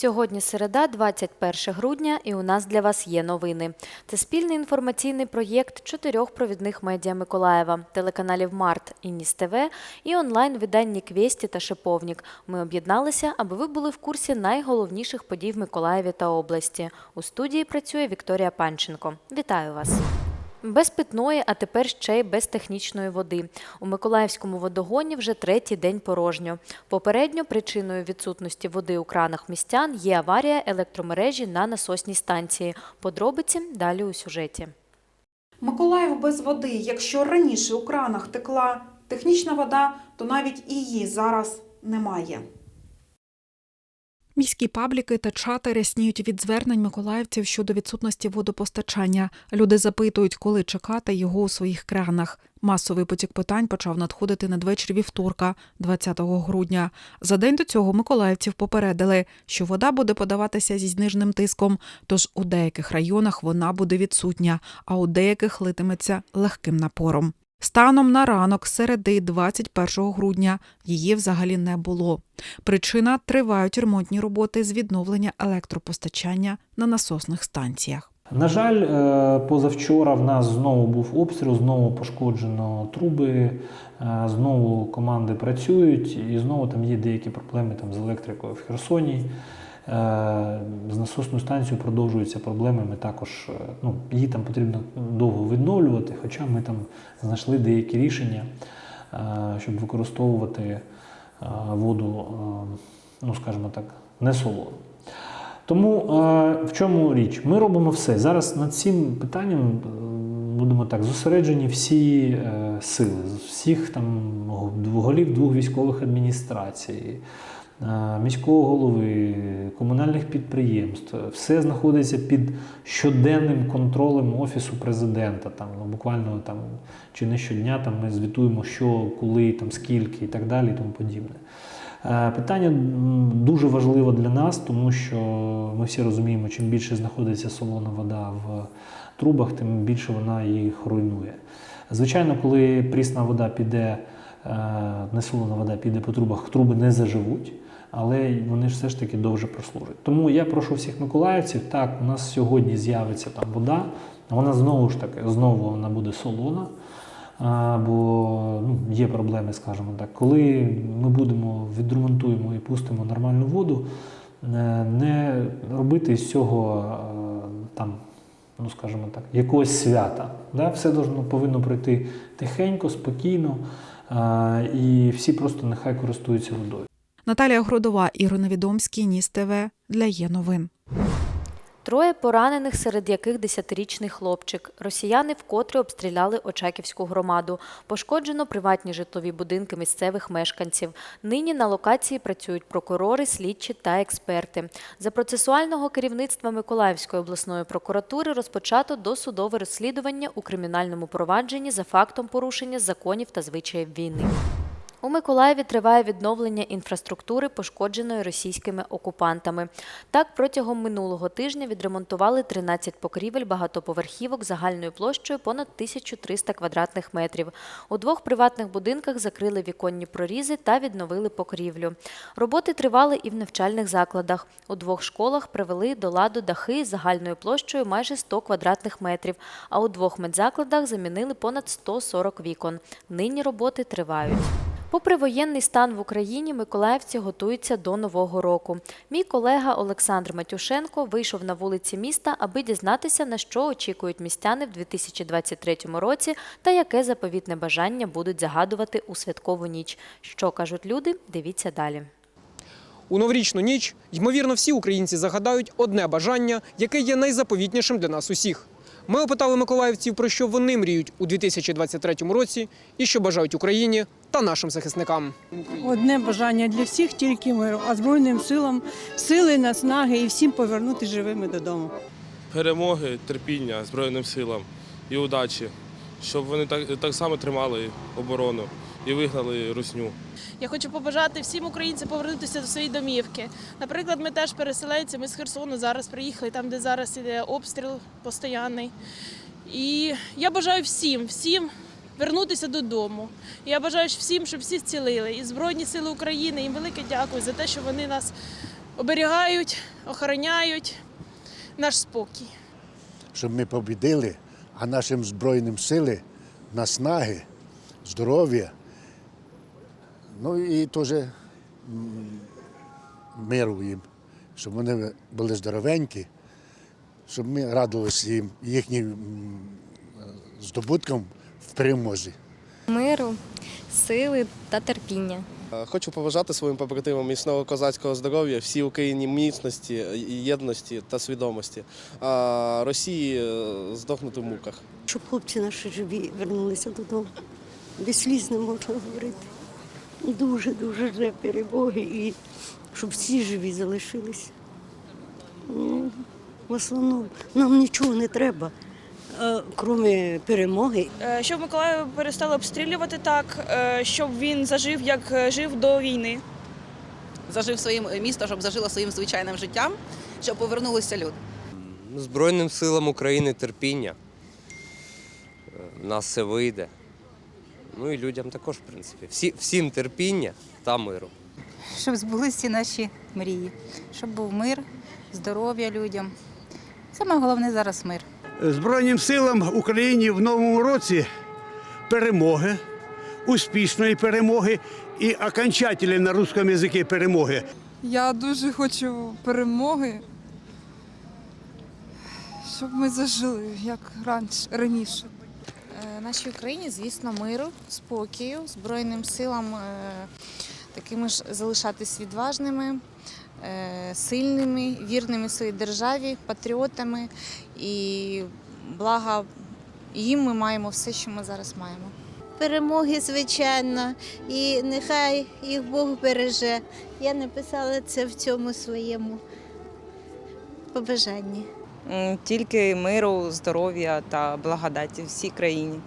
Сьогодні середа, 21 грудня, і у нас для вас є новини. Це спільний інформаційний проєкт чотирьох провідних медіа Миколаєва, телеканалів Март і Ніс ТВ і онлайн-видань Квєсті та Шиповнік. Ми об'єдналися, аби ви були в курсі найголовніших подій в Миколаєві та області. У студії працює Вікторія Панченко. Вітаю вас! Без питної, а тепер ще й без технічної води. У Миколаївському водогоні вже третій день порожньо. Попередньо причиною відсутності води у кранах містян є аварія електромережі на насосній станції. Подробиці далі у сюжеті. Миколаїв без води. Якщо раніше у кранах текла технічна вода, то навіть її зараз немає. Міські пабліки та чати рясніють від звернень миколаївців щодо відсутності водопостачання. Люди запитують, коли чекати його у своїх кранах. Масовий потік питань почав надходити надвечір вівторка, 20 грудня. За день до цього миколаївців попередили, що вода буде подаватися зі зниженим тиском, тож у деяких районах вона буде відсутня, а у деяких литиметься легким напором. Станом на ранок середи 21 грудня її взагалі не було. Причина тривають ремонтні роботи з відновлення електропостачання на насосних станціях. На жаль, е, позавчора в нас знову був обстріл, знову пошкоджено труби, е, знову команди працюють, і знову там є деякі проблеми там, з електрикою в Херсоні. Е, З насною станцією продовжуються проблеми. Ми також е, ну, її там потрібно довго відновлювати, хоча ми там знайшли деякі рішення, е, щоб використовувати воду, ну скажімо так, не солону. Тому в чому річ? Ми робимо все. Зараз над цим питанням будемо так зосереджені всі сили, з всіх там голів двох військових адміністрацій, міського голови, комунальних підприємств. Все знаходиться під щоденним контролем офісу президента. Там ну, буквально там чи не щодня там ми звітуємо, що, коли, там скільки і так далі, і тому подібне. Е, Питання дуже важливе для нас, тому що ми всі розуміємо, чим більше знаходиться солона вода в трубах, тим більше вона їх руйнує. Звичайно, коли прісна вода піде, е, не солона вода піде по трубах, труби не заживуть, але вони ж все ж таки довше прослужать. Тому я прошу всіх миколаївців, так, у нас сьогодні з'явиться там вода, вона знову ж таки, знову вона буде солона. А, бо ну, є проблеми, скажімо так. Коли ми будемо відремонтуємо і пустимо нормальну воду, е, не робити з цього е, там, ну скажімо так, якогось свята. Да? Все должно, повинно пройти тихенько, спокійно, е, і всі просто нехай користуються водою. Наталія Гродова, Ігор Невідомський, Ніс ТВ для є новин. Троє поранених, серед яких десятирічний хлопчик. Росіяни вкотре обстріляли Очаківську громаду. Пошкоджено приватні житлові будинки місцевих мешканців. Нині на локації працюють прокурори, слідчі та експерти. За процесуального керівництва Миколаївської обласної прокуратури розпочато досудове розслідування у кримінальному провадженні за фактом порушення законів та звичаїв війни. У Миколаєві триває відновлення інфраструктури, пошкодженої російськими окупантами. Так, протягом минулого тижня відремонтували 13 покрівель багатоповерхівок загальною площею понад 1300 квадратних метрів. У двох приватних будинках закрили віконні прорізи та відновили покрівлю. Роботи тривали і в навчальних закладах. У двох школах привели до ладу дахи загальною площею майже 100 квадратних метрів, а у двох медзакладах замінили понад 140 вікон. Нині роботи тривають. Попри воєнний стан в Україні, миколаївці готуються до нового року. Мій колега Олександр Матюшенко вийшов на вулиці міста, аби дізнатися, на що очікують містяни в 2023 році та яке заповітне бажання будуть загадувати у святкову ніч. Що кажуть люди? Дивіться далі. У новорічну ніч, ймовірно, всі українці загадають одне бажання, яке є найзаповітнішим для нас усіх. Ми опитали миколаївців, про що вони мріють у 2023 році і що бажають Україні та нашим захисникам. Одне бажання для всіх тільки миру, а Збройним силам сили, наснаги і всім повернути живими додому. перемоги, терпіння Збройним силам і удачі, щоб вони так, так само тримали оборону і вигнали русню. Я хочу побажати всім українцям повернутися до своєї домівки. Наприклад, ми теж переселенці, ми з Херсону зараз приїхали, там, де зараз іде обстріл постійний. І я бажаю всім, всім вернутися додому. Я бажаю всім, щоб всі зцілили. І Збройні Сили України, їм велике дякую за те, що вони нас оберігають, охороняють наш спокій. щоб ми побідили, а нашим Збройним сили, наснаги, здоров'я, ну і теж миру їм, щоб вони були здоровенькі, щоб ми радилися їм їхнім здобуткам в перемозі. миру, сили та терпіння. Е, Хочу побажати своїм побратимам міцного козацького здоров'я, всій Україні міцності, єдності та свідомості, а Росії е, здохнути в муках. Щоб хлопці наші живі вернулися додому. Без сліз не можна говорити. Дуже, дуже жде перемоги і щоб всі живі залишилися. Ну, В основному нам нічого не треба, крім перемоги. Е, Щоб Миколаїв перестали обстрілювати так, е, щоб він зажив, як е, жив до війни. Зажив своїм місто, щоб зажило своїм звичайним життям, щоб повернулися люди. Збройним силам України терпіння. У нас все вийде. Ну і людям також, в принципі. Всі, всім терпіння та миру. Щоб збулися наші мрії, щоб був мир, здоров'я людям. Саме головне зараз мир. Збройним силам України в новому році перемоги, успішної перемоги і окончательної на русском язикі перемоги. Я дуже хочу перемоги, щоб ми зажили як раніше. раніше. Нашій Україні, звісно, миру, спокою, Збройним силам е, такими ж залишатись відважними, е, сильними, вірними своїй державі, патріотами. І блага їм ми маємо все, що ми зараз маємо. Перемоги, звичайно, і нехай їх Бог береже. Я написала це в цьому своєму побажанні. Тільки миру, здоров'я та благодаті всій країні.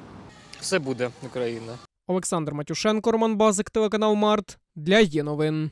Все буде Україна. Олександр Матюшенко, Роман Базик, телеканал Март для є новин.